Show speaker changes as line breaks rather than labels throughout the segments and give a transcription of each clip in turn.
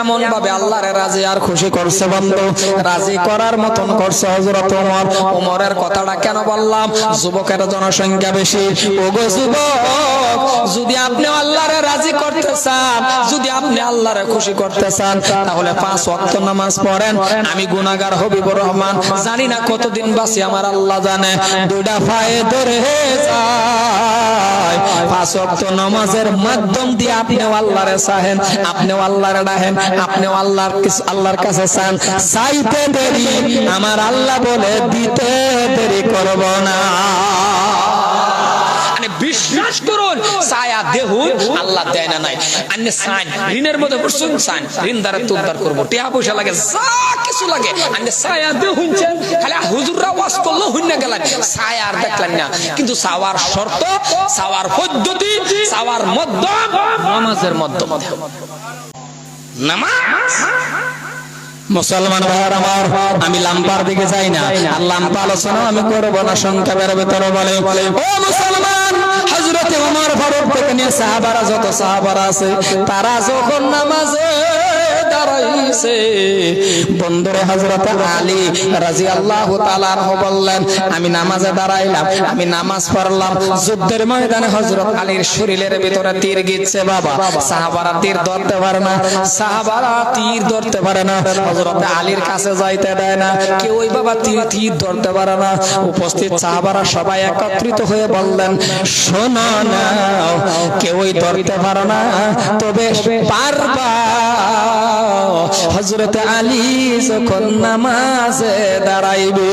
এমন ভাবে আল্লাহরে রাজি আর খুশি করছে বন্ধু। রাজি করার মতন করছে কথাটা কেন বললাম? যুবকের জনসংখ্যা বেশি। ওগো যুবক, যদি আপনি আল্লাহরে রাজি করতে চান, যদি আপনি আল্লাহরে খুশি করতে চান, তাহলে পাঁচ ওয়াক্ত নামাজ পড়েন। আমি গুনাহগার হবিবুর রহমান। জানি না কতদিন বাসি আমার আল্লাহ জানে। দুইটা পায়ে ধরে যায়। পাঁচ ওয়াক্ত নামাজের মাধ্যম দিয়ে আপনি আল্লাহরে চাহেন আপনি আল্লাহরে ডাহেন আপনি আল্লাহর আল্লাহর কাছে চান। চাইতে দেরি, আমার আল্লাহ বলে দিতে দেরি করব না। বিশ্বাস করুন, ছায়া দেহুন আল্লাহ দেয় না নাই। আন্য সাইন, ঋণের মধ্যে বসুন, সাইন, ঋণ দ্বারা তুলদার করব। টিয়া পয়সা লাগে, যা কিছু লাগে। আন্য ছায়া খালি হুজুররা করল গেলেন। ছায়া আর দেখলেন না। কিন্তু সাওয়ার শর্ত সাওয়ার পদ্ধতি সাওয়ার মধ্যম, নামাজের নামাজ। মুসলমান ভাইয়ার আমার, আমি লাম্পার দিকে যাই না। আর লাম্পা আলোচনা আমি করব না, সংখ্যা বেরোবে তোর বলে। ও মুসলমান হজরতে উমর ফারুক থেকে নিয়ে সাহাবারা, যত সাহাবারা আছে, তারা যখন নামাজে দাঁড়াইছে বন্ধুরে হজরত আলী রাজি আল্লাহ বললেন, আমি নামাজে দাঁড়াইলাম, আমি নামাজ পড়লাম। যুদ্ধের ময়দানে হজরত আলীর শরীরের ভিতরে তীর গিচ্ছে বাবা। সাহাবারা তীর ধরতে পারে না, সাহাবারা তীর ধরতে পারে না। হজরত আলীর কাছে যাইতে দেয় না, কেউ ওই বাবা তীর তীর ধরতে পারে না। উপস্থিত সাহাবারা সবাই একত্রিত হয়ে বললেন, শোনো না, কেউই ধরতে পারে না। তবে পারবা হজরত আলী যখন নামাজে দাঁড়াইবে।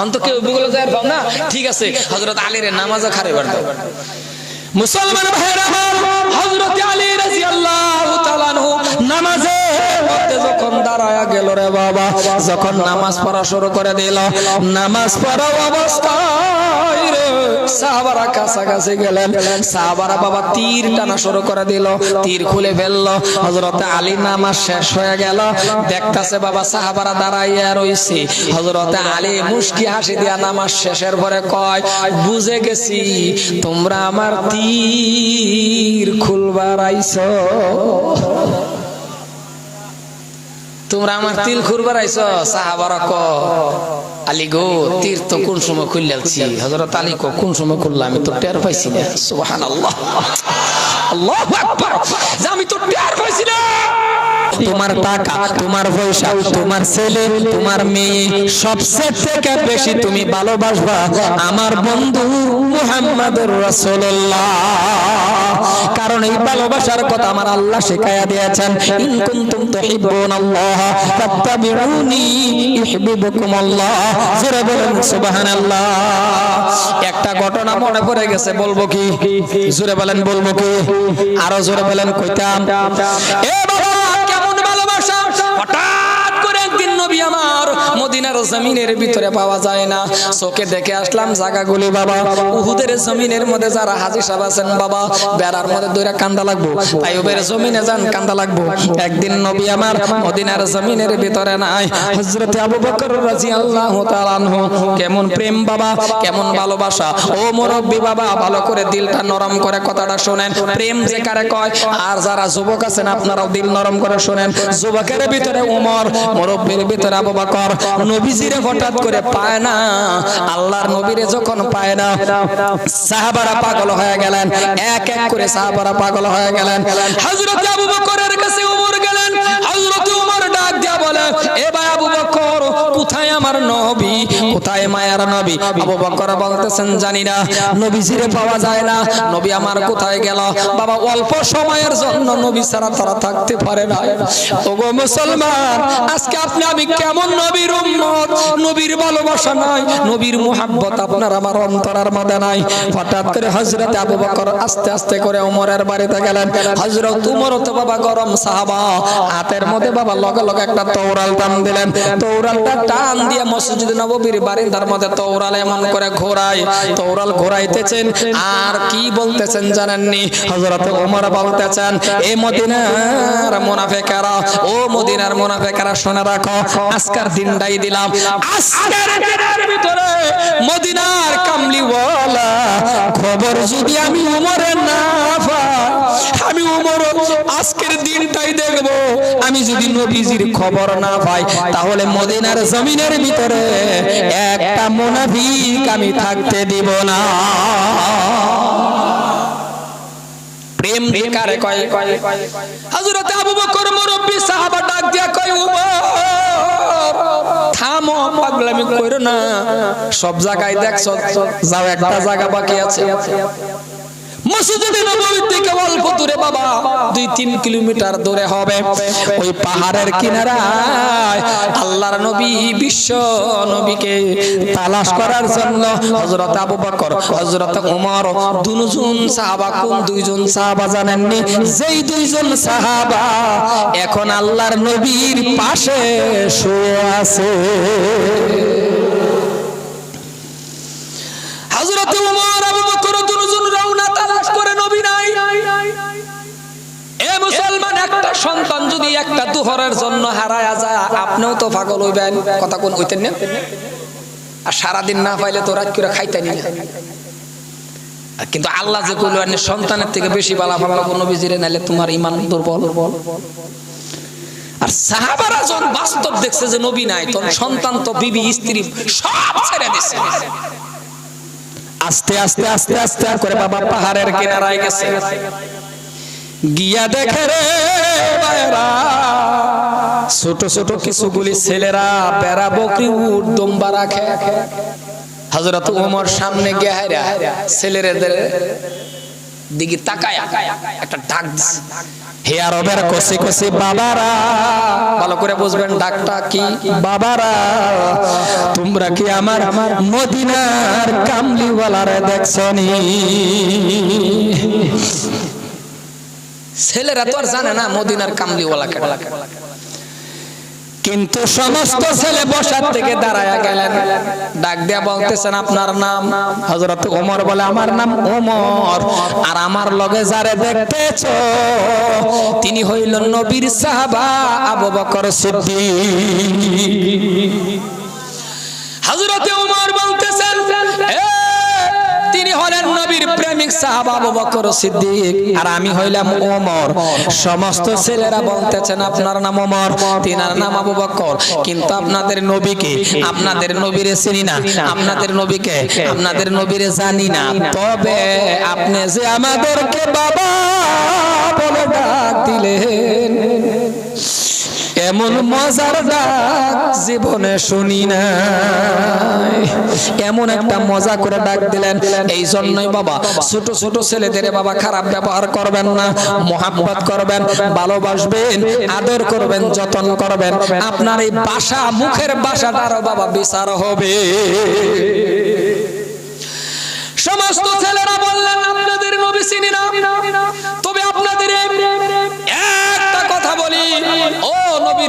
অন্ত কেউ বুগুলো যায় পাও না? ঠিক আছে হজরত আলীর নামাজও খারে বার মুসলমান ভাইরা হজরত আলী রাজি তাআলা আনহু নামাজে। পড়া শুরু করে দিল, নামাজ পড়া অবস্থায় সাহাবারা কাছাকাছি গেলেন। সাহাবারা বাবা তীর টানা শুরু করে দিল, তীর খুলে ফেলল, হযরত আলী নামাজ শেষ হয়ে গেল। দেখতাছে বাবা সাহাবারা দাঁড়াইয়া রইছে। হযরত আলী মুস্কি হাসি দিয়া নামাজ শেষের পরে কয়, বুঝে গেছি, তোমরা আমার তীর খুলবার আইছো। তোমরা আমার তিল খুরবার আইছো সাহাবার ক আলী গো, তীর তো কোন সময় খুললালছি হযরত আলী কো, কোন সময় খুললাম? আমি তো টের পাইছি না। সুবহানাল্লাহ। আল্লাহু আকবার। আমি তো টের পাইছি না। তোমার টাকা তোমার পয়সা তোমার ছেলে তোমার মেয়ে সবচেয়ে থেকে বেশি তুমি ভালোবাসবা। আমার বন্ধু মুহাম্মদুর রাসূলুল্লাহ। কারণ এই ভালোবাসার কথা আমার আল্লাহ শেখায়া দিয়েছেন। ইন কুনতুম তুহিব্বুনাল্লাহ ফাত্তাবিউনি ইউহিব্বুকুমুল্লাহ। জোরে বলেন সুবহানাল্লাহ। একটা ঘটনা মনে পড়ে গেছে বলব কি? জোরে বলেন বলব কি? আরও জোরে বলেন কইতাম। এ আমার মদিনার জমিনের ভিতরে পাওয়া যায় না। চোখে দেখে আসলাম জায়গাগুলি বাবা। উহুদের জমিনের মধ্যে যারা হাজির সাহেব আছেন বাবা, বেড়ার মধ্যে দইরা কান্দা লাগবো। তাই জমিনে যান, কান্দা লাগবো। একদিন নবী আমার মদিনার জমিনের ভিতরে নাই। হযরতে আবু বকর রাদিয়াল্লাহু তাআলা আনহু, কেমন প্রেম বাবা, কেমন ভালোবাসা। ও মুরব্বি বাবা, ভালো করে দিলটা নরম করে কথাটা শুনেন। প্রেম যে কারে কয়, আর যারা যুবক আছেন আপনারাও দিল নরম করে শুনেন। যুবকের ভিতরে উমর, মুরব্বির ভিতরে আবু বকর। নবীজিরে হঠাৎ করে পায় না, আল্লাহর নবীরে যখন পায় না, সাহাবারা পাগল হয়ে গেলেন, এক এক করে সাহাবারা পাগল হয়ে গেলেন। হযরত আবু বকরের কাছে উমর গেলেন, হযরত উমর ডাক দিয়া বলে, এ ভাই আবু বকর কোথায় আমার নবী? কোথায় মায়ার নবী? আবু বকর বলতেছেন, জানি না। নবীজিরে পাওয়া যায় না। নবী আমার কোথায় গেল? বাবা, অল্প সময়ের জন্য নবী ছাড়া তারা থাকতে পারে না। ওগো মুসলমান, আজকে আপনি, আমি কেমন নবীর উম্মত? নবীর ভালোবাসা নাই, নবীর মুহাব্বত আপনার আমার অন্তরের মধ্যে নাই। হঠাৎ করে হযরত আবু বকর আস্তে আস্তে করে ওমরের বাড়িতে গেলেন। হযরত উমর তো বাবা গরম সাহাবা, হাতের মধ্যে বাবা লগে লগে একটা তৌরাল টান দিলেন। তৌরালটা টান দিয়ে মসজিদ নববীর বারিন্দার মধ্যে তৌরাল এমন করে ঘোরায়। তৌরাল ঘোরাইতেছেন, আর কি বলতেছেন জানেননি? হযরত ওমর বলতেছেন এই মদিনার মুনাফিকেরা, ও মদিনার মুনাফিকেরা শুনে রাখো, আজকের দিনটাই দিলাম। আজকের দিনের ভিতরে মদিনার কামলিওয়ালা খবর যদি আমি ওমরের না পাই আমি উমর আজকের দিনটাই দেখব। আমি যদি নবীজির খবর না পাই, তাহলে মদিনার জমিনের ভিতরে একটা মুনাফিক আমি থাকতে দিব না। প্রেম কারে কয় হযরত আবু বকর মুরব্বি সাহাবা ডাক দিয়া কয় উমর থামো, পাগলামি কইরো না। সব জায়গায় দেখছ, যাও, একটা জায়গা বাকি আছে। দূরে বাবা, দুই তিন কিলোমিটার দূরে হবে। ওই পাহাড়ের আল্লাহর নবী, বিশ্ব নবীকে করার জন্য হযরত হযরত সাহাবা, কোন দুইজন জানেননি? যেই দুইজন সাহাবা এখন আল্লাহর নবীর পাশে শুয়ে আছে হযরত ওমর আবু বকর দুজন রওনা তালাশ করে নবী নাই এ মুসলমান একটা সন্তান যদি দুহরের জন্য হারায়া যায়, আপনিও তো পাগল হইবেন। কথা কোন হইতেন না? আর সারাদিন না পাইলে তো রাত করে খাইতেনি না। কিন্তু আল্লাহ যে সন্তানের থেকে বেশি বালা ফালা কোনো বিজিরে নাইলে তোমার ইমান দুর্বল। আর সাহাবারা যখন বাস্তব দেখছে যে নবী নাই, তখন সন্তান তো বিবি, স্ত্রী, সব ছেড়ে দিছে। আস্তে আস্তে আস্তে আস্তে করে বাবা পাহাড়ের কিনারায় গেছে। গিয়া দেখে রে ছোট ছোট কিছুগুলি ছেলেরা বেড়া বকরি উট দম্বা রাখে? ওমর সামনে গিয়ে ছেলেদের দিকে তাকায় একটা ডাক কষে কষে বাবারা, ভালো করে বুঝবেন ডাকটা কি? বাবারা, তোমরা কি আমার মদিনার দেখছনি? ছেলেরা তো আর জানে না মদিনার কামলিওয়ালা কেডা। কিন্তু সমস্ত ছেলে বসার থেকে দাঁড়ায় গেলেন। ডাক দিয়া বলতেছেন, আপনার নাম? হজরত ওমর বলে, আমার নাম ওমর। আর আমার লগে যারে দেখতেছ, তিনি হইল নবীর সাহাবা আবু বকর সিদ্দিক। হযরত হলেন নবীর প্রেমিক সাহাবা আবু বকর সিদ্দিক। আর আমি হইলাম ওমর। সমস্ত ছেলেরা বলতেছেন, আপনার নাম ওমর, তিনার নাম আবু বকর। কিন্তু আপনাদের নবীকে, আপনাদের নবীরে চিনি না, আপনাদের নবীকে, আপনাদের নবীরে জানি না। তবে আপনি যে আমাদেরকে বাবা বলে ডাক দিলেন এমন মজার ডাক জীবনে শুনি না এমন একটা মজা করে ডাক দিলেন। এই জন্যই বাবা, ছোট ছোট ছেলেদের বাবা খারাপ ব্যবহার করবেন না, মোহাব্বত করবেন, ভালোবাসবেন, আদর করবেন, যত্ন করবেন। আপনার এই বাসা, মুখের বাসাটারও বাবা বিচার হবে। সমস্ত ছেলেরা বললেন, আপনাদের নবী চিনি না। তবে আপনাদের একটা কথা বলি। ও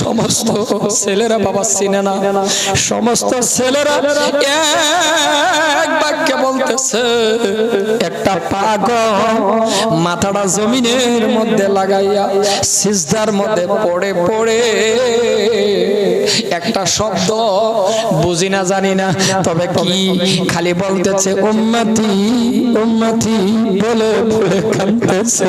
সমস্ত ছেলেরা বাবা চিনে না। সমস্ত ছেলেরা এক বাক্যে বলতেছে, একটা পাগল মাথাটা জমিনের মধ্যে লাগাইয়া সিজদার মধ্যে পড়ে পড়ে একটা শব্দ বুঝি না, জানি না। তবে কি খালি বলতেছে, উম্মতি উম্মতি, বলে বলে কাঁদতেছে।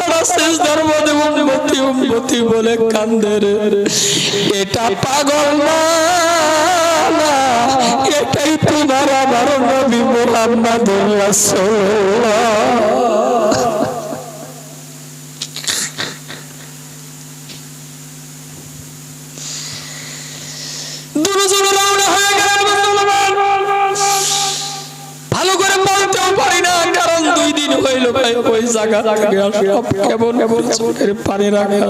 মাথাটা সেজদার মধ্যে উম্মতি উম্মতি বলে কান্দে রে। এটা পাগল না, এটাই তোমার আমার নবী মোহাম্মদ রাসূলুল্লাহ দুজন রওনা হয়ে গেলেন মুসলমান ওই জায়গা থেকে কেমন কেমন চোখের পানি রাখা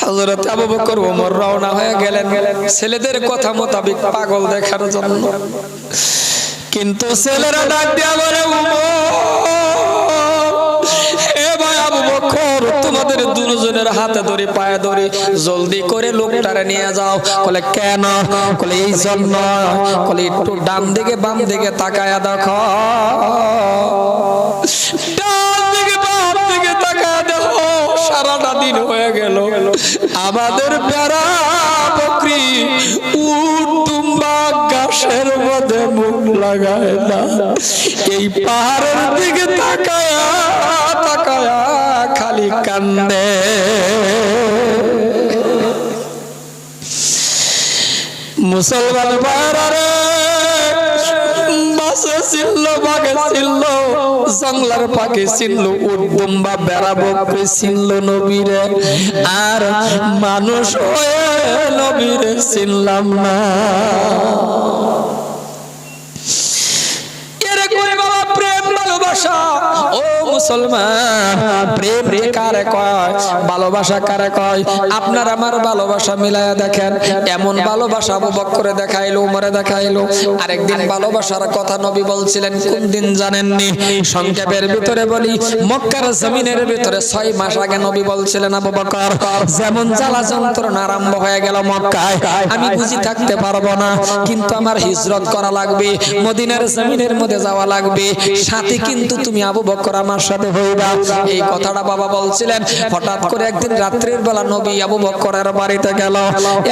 হযরত আবু বকর ওমর রওনা হয়ে গেলেন ছেলেদের কথা মোতাবেক পাগল দেখার জন্য। কিন্তু ছেলেরা ডাক দিয়া বলে, উমর! আবু তোমাদের দুজনের হাতে ধরে, পায়ে ধরে, জলদি করে লোকটারে নিয়ে যাও। বলে কেন? বলে এই জন্য। বলে একটু ডান দিকে, বাম দিকে তাকায়া দেখো। ডান দিকে, বাম দিকে তাকায়া দেখো, সারাটা দিন হয়ে গেল। আমাদের বেড়া বকরি উট দুম্বা গাছের মধ্যে মুখ লাগায় না। এই পাহাড়ের দিকে তাকায়া খালি কান্দে মুসলমান পাহাড়ে মাসে ছিল বাগে ছিল জঙ্গলার পাকে ছিল উদ্যম বা বেড়া বকরে ছিল নবীরে। আর মানুষ হয়ে নবীরে চিনলাম না। এরকম বাবা প্রেম ভালোবাসা। ও আপনার আমার ভালোবাসা দেখেন। এমন ভালোবাসা দেখাইলো, উমরে দেখাইলো। আরেকদিন ভালোবাসার কথা নবী বলছিলেন, কোন দিন জানেননি? সংক্ষেপের ভিতরে বলি, মক্কার জমিনের ভিতরে ছয় মাস আগে নবী বলছিলেন, আবু বকর যেমন জ্বালা যন্ত্রণা আরম্ভ হয়ে গেল মক্কায়, আমি বুঝি থাকতে পারব না, কিন্তু আমার হিজরত করা লাগবে, মদিনার জমিনের মধ্যে যাওয়া লাগবে, সাথে কিন্তু তুমি আবু বকর আমার সাথে হইবা। এই কথাটা বাবা বলছিলেন। হঠাৎ করে একদিন রাত্রির বেলা নবী আবু বকরের বাড়িতে গেল।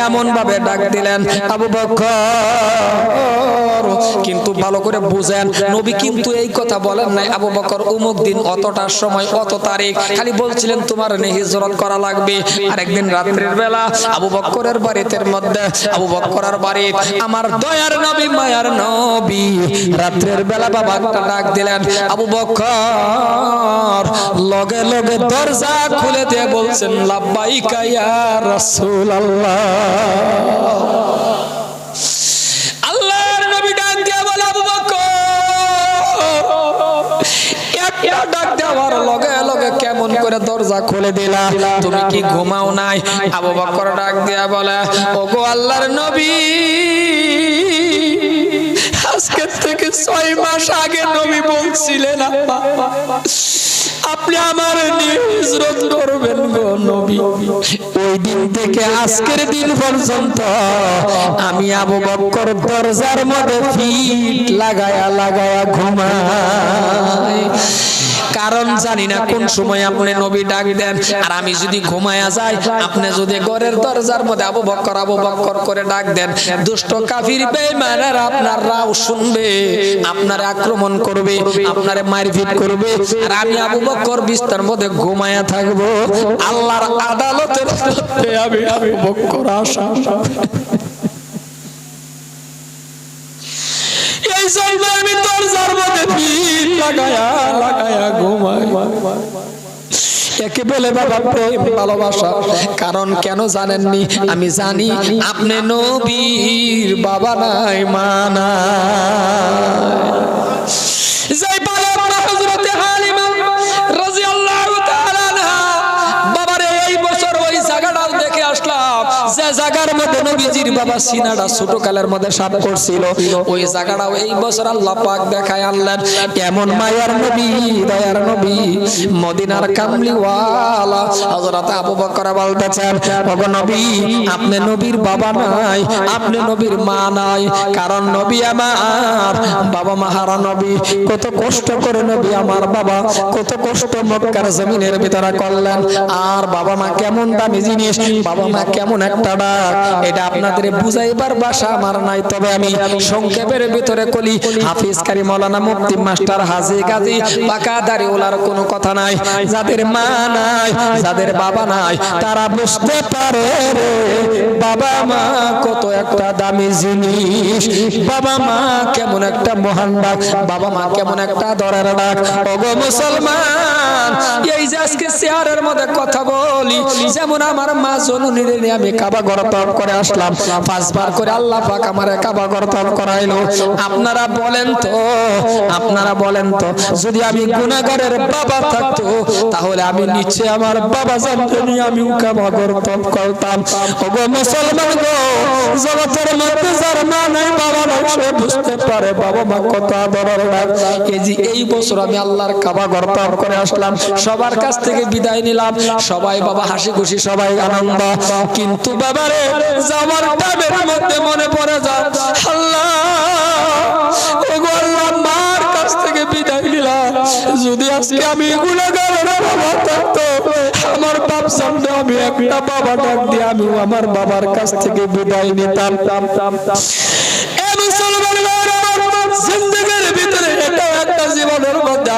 এমন ভাবে ডাক দিলেন, আবু বকর কিন্তু ভালো করে বুঝেন, নবী কিন্তু এই কথা বলেন নাই। আবু বকর অমুক দিন অতটার সময়, অত তারিখ খালি বলছিলেন, তোমার নে হিজরত করা লাগবে। আর একদিন রাত্রির বেলা আবু বকরের বাড়িতে মধ্যে, আবু বকরের বাড়ি আমার দয়ার নবী, মায়ার নবী। রাত্রের বেলা বাবা ডাক দিলেন, আবু বকর লগে লগে দরজা খুলে দিয়ে বলছেন লাব্বাইকা ইয়া রাসূলুল্লাহ। আল্লাহর নবী ডাক লগে লগে কেমন করে দরজা খুলে তুমি কি ঘুমাও নাই? ডাক দিয়া বলে আল্লাহর নবী আজকে থেকে ছয় মাস আগে নবী বলছিলেন আব্বা, আপনি আমার হিজরত করবেন গো নবী। ওই দিন থেকে আজকের দিন পর্যন্ত আমি আবু বকর দরজার মধ্যে ফিট লাগায়া লাগায়া ঘুমাই। কারণ জানি না কোন সময় আপনি নবী ডাক দেন। আর আমি যদি ঘুমায়া যাই, আপনি যদি ঘরের দরজার মধ্যে আবু বক্কর আবু বক্কর করে ডাক দেন, দুষ্ট কাফির বেঈমানের আপনার রাও শুনবে, আপনার আক্রমণ করবে, আপনার মারপিট করবে। আর আমি আবু বক্কর বিস্তার মধ্যে ঘুমায়া থাকব। আল্লাহর আদালতের আমি আবু বক্কর আশা এই আমি লাগায়া লাগায়া ঘুমাই। একে বলে, বাবা, প্রেম, ভালোবাসা কারণ কেন জানেননি? আমি জানি আপনি নবীর বাবা নাই, মা নাই। আপনি নবীর বাবা নাই, আপনি নবীর মা নাই। কারণ নবী আমার, বাবা মাহারা নবী। কত কষ্ট করে নবী আমার বাবা, কত কষ্ট মক্কার জমিনের ভিতরে করলেন। আর বাবা মা কেমন দামি জিনিস, বাবা মা কেমন একটা ডাক এটা আপনাদের বুঝাইবার ভাষা আমার নাই। তবে আমি সংক্ষেপের ভিতরে কলি, হাফিজ কারি মৌলানা মুফতি মাস্টার হাজি গাজী পাকা দাড়ি ওলার কোনো কথা নাই। যাদের মা নাই, যাদের বাবা নাই, তারা বুঝতে পারে রে, বাবা মা কত একটা দামি জিনিস। বাবা মা কেমন একটা মহান ডাক, বাবা মা কেমন একটা দরের ডাক। ওগো মুসলমান, এই যে আজকে চেয়ারের মধ্যে কথা বলি, যেমন আমার মা জননীর আমি কাবা আপনারা বলেন তো, আপনারা বলেন তো, যদি আমি গুনাহগারের বাবা থাকতো, তাহলে আমি নিচে আমার বাবা জানতে আমি কাবা ঘর তপ করতাম। ওগো মুসলমান গো, জগতের মধ্যে যার মা বাবা নাই বুঝতে পারে বাবা মা কত আদরের এই এই বছর আমি আল্লাহর কাবা ঘর তপ করে আসলাম। সবার কাছ থেকে বিদায় নিলাম। সবাই বাবা হাসি খুশি সবাই আনন্দ। কিন্তু বাবারে যাওয়ার টাইমের মধ্যে মনে পড়ে যা আল্লাহ মার কাছ থেকে বিদায় যদি আজকে আমি এগুলো আমার বাবা দিয়ে আমি আমার বাবার কাছ থেকে বিদায় নিতাম।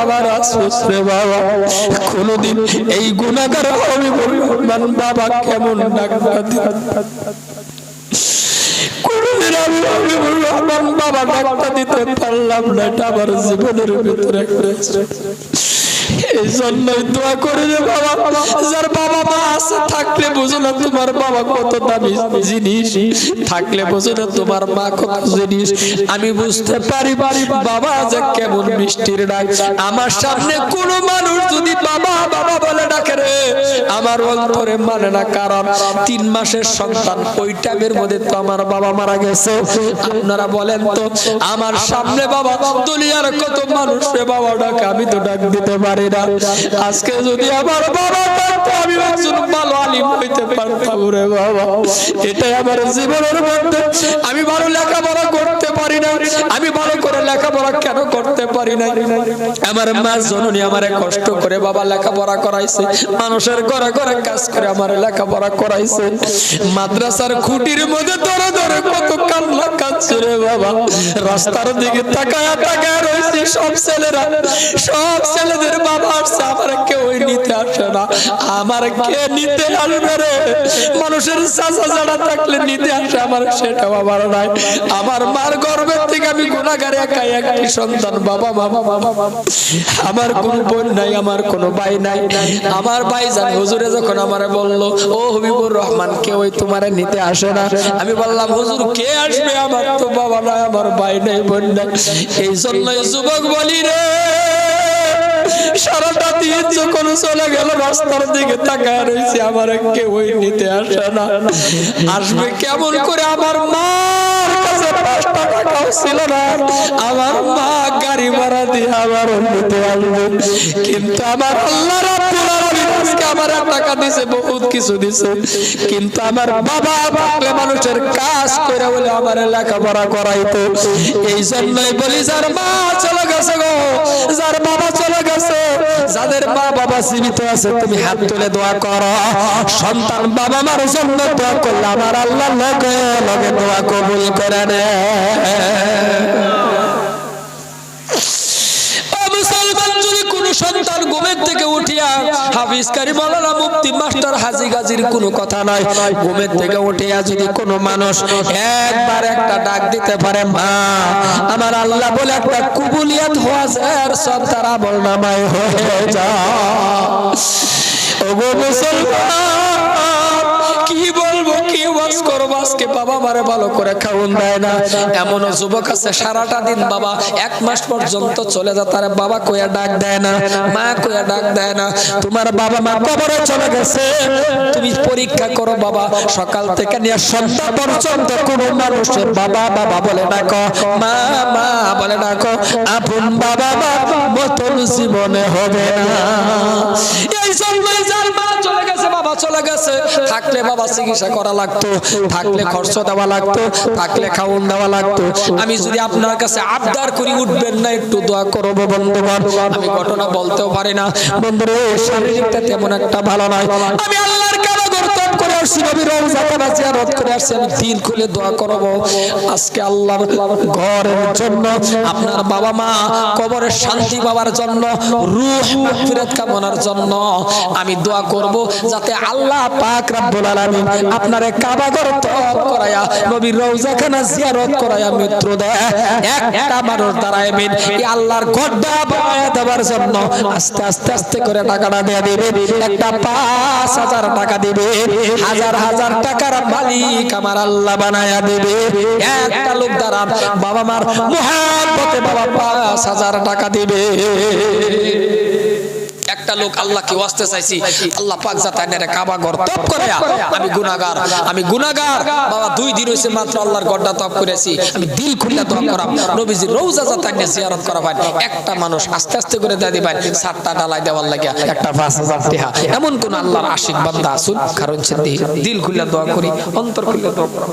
আমার আফসোস রে বাবা, কোনদিন এই গুণাগার আমি বললাম বাবা, কেমন ডাক্তার? বাবা, ডাক্তার দিতে পারলাম না। এটা আমার জীবনের ভিতরে এই জন্যই দোয়া করে রে বাবা। যার বাবা মা আছে, থাকলে বুঝো না তোমার বাবা কত দামি জিনিস। থাকলে বুঝো না তোমার মা কত জিনিস। আমি বুঝতে পারি, বাবা যে কেমন মিষ্টির ডাক। আমার সামনে কোন মানুষ যদি বাবা বাবা বলে ডাকে রে, আমার অন্তরে মানে না, কারণ তিন মাসের সন্তান ওই টাইমের মধ্যে তো আমার বাবা মারা গেছে। আপনারা বলেন তো, আমার সামনে বাবা দুনিয়ার কত মানুষ বাবা ডাকে, আমি তো ডাক দিতে পারি আজকে যদি আমার বাবা থাকতো আমি একজন ভালো আলিম হইতে পারতাম। রে বাবা এটাই আমার জীবনের মধ্যে। আমি ভালো লেখাপড়া করতে পারি না। আমি ভালো করে লেখাপড়া কেন করতে পারি না? আমার মা জননী আমারে কষ্ট করে বাবা লেখাপড়া করাইছে। মানুষের ঘরে ঘরে কাজ করে আমার লেখাপড়া করাইছে। মাদ্রাসার খুঁটির মধ্যে ধরে ধরে কত কান্না কাঁদছে রে বাবা। রাস্তার দিকে তাকায়া তাকায়া রয়েছে সব ছেলেরা। সব ছেলেদের বাবা আসছে, আমার কেউ নিতে আসে না। আমার কে নিতে আসবে রে? মানুষের চাচা যারা থাকলে নিতে আসে, আমার সেটা বাবার নাই। আমার মার গর্বের থেকে আমি গুণাগারে একাই একটি সন্তান, বাবা বাবা বাবা। আমার কোন বোন নাই, আমার কোন ভাই নাই। আমার ভাই জানে হুজুরে যখন আমারে বলল, ও হবিবুর রহমান, কেউ তোমারে নিতে আসে না? আমি বললাম, হুজুর, কে আসবে? আমার তো বাবা নাই, আমার ভাই নাই, বোন নাই। এই জন্যই যুবক বলি রে। সারাটা যখন চলে গেল, রাস্তার দিকে তাকায় রয়েছে আমার কেউই নিতে আসে না। আসবে কেমন করে আমার টাকাও ছিল না। আমার মা গাড়ি ভাড়া দিয়ে আমার নিতে আসবে। কিন্তু আমার আল্লাহ আজকে আমার টাকা দিছে, বহুত কিছু দিছে। কিন্তু আমার বাবা বাবা মানুষের কাজ করে বলে আমার লেখাপড়া করাইতো। এই জন্যই বলি, যার মা চলে গেছে গো, যার বাবা চলে গেছে, যাদের মা বাবা জীবিত আছে, তুমি হাত তুলে দোয়া করো। সন্তান বাবা মার জন্য দোয়া করলে আমার আল্লাহ লগে লগে দোয়া কবুল করে নেয় ও মুসলমান যদি কোনো সন্তান থেকে উঠিয়া হাফিজ কারি মাওলানা মুফতি মাস্টার হাজি গাজির কোনো কথা নাই। ঘুমের থেকে উঠিয়া যদি কোনো মানুষ একবার একটা ডাক দিতে পারে, মা, আমার আল্লাহ বলে একটা কুবুলিয়াত হওয়া যায় সব তারা বল নামায় হয়ে যা। ওগো মুসলমান, কি বলব তুমি পরীক্ষা করো বাবা, সকাল থেকে নিয়ে সন্ধ্যা পর্যন্ত কোন মানুষের বাবা বাবা বলে ডাকো। মা মা বলে ডাকো, আপন বাবা বাবা মতন জীবনে হবে না। চলে গেছে, বাবা চলে গেছে। থাকলে বাবা চিকিৎসা করা লাগতো, থাকলে খরচ দেওয়া লাগতো, থাকলে খাওন দেওয়া লাগতো। আমি যদি আপনার কাছে আবদার করি, উঠবেন না, একটু দোয়া করব বন্ধু আমি ঘটনা বলতেও পারি না। বন্ধুরে শারীরিকটা তেমন একটা ভালো নয়। আমি আল্লাহর জিয়ারত করে খুলে দোয়া করব। আজকে আল্লাহর ঘরের জন্য, আপনার বাবা মা কবরের শান্তি পাওয়ার জন্য, রূহ মাগফিরাত কামনার জন্য আমি দোয়া করব, যাতে আল্লাহ পাক রব্বুল আলামিন আপনারে কাবা ঘর তওয়াফ করায়া, নবীর রওজাখানা জিয়ারত করায়া মিত্র একটা মানুষ দাঁড়ায় মিন এই আল্লাহর ঘরটা দেওয়ার জন্য আস্তে আস্তে আস্তে করে টাকাটা একটা পাঁচ হাজার টাকা দিবে হাজার হাজার টাকার মালিক আমার আল্লাহ বানায়া দেবে। একটা লোক দ্বারা বাবা মার মহাব্বতে বাবা পাঁচ হাজার টাকা দিবে। লোক আল্লাহকে ওয়াস্তে চাইছি। আল্লাহ পাক জাতানের কাবা ঘর তপ করে আমি গুনাহগার আমি গুনাহগার। বাবা, দুই দিন হইছে মাত্র আল্লাহর ঘরটা তপ করেছি আমি দিল খুলে দোয়া করাম। নবীজি রওজা জাতানের জিয়ারত করা ভাই একটা মানুষ আস্তে আস্তে করে দেয় দিবেন, সাতটা ডালাই দেওয়ার লাগে একটা পাঁচ হাজার টাকা এমন কোন আল্লাহর আশিক বান্দা আসুন, কারণ সে দিল খুলে দোয়া করি, অন্তর খুলে দোয়া করা।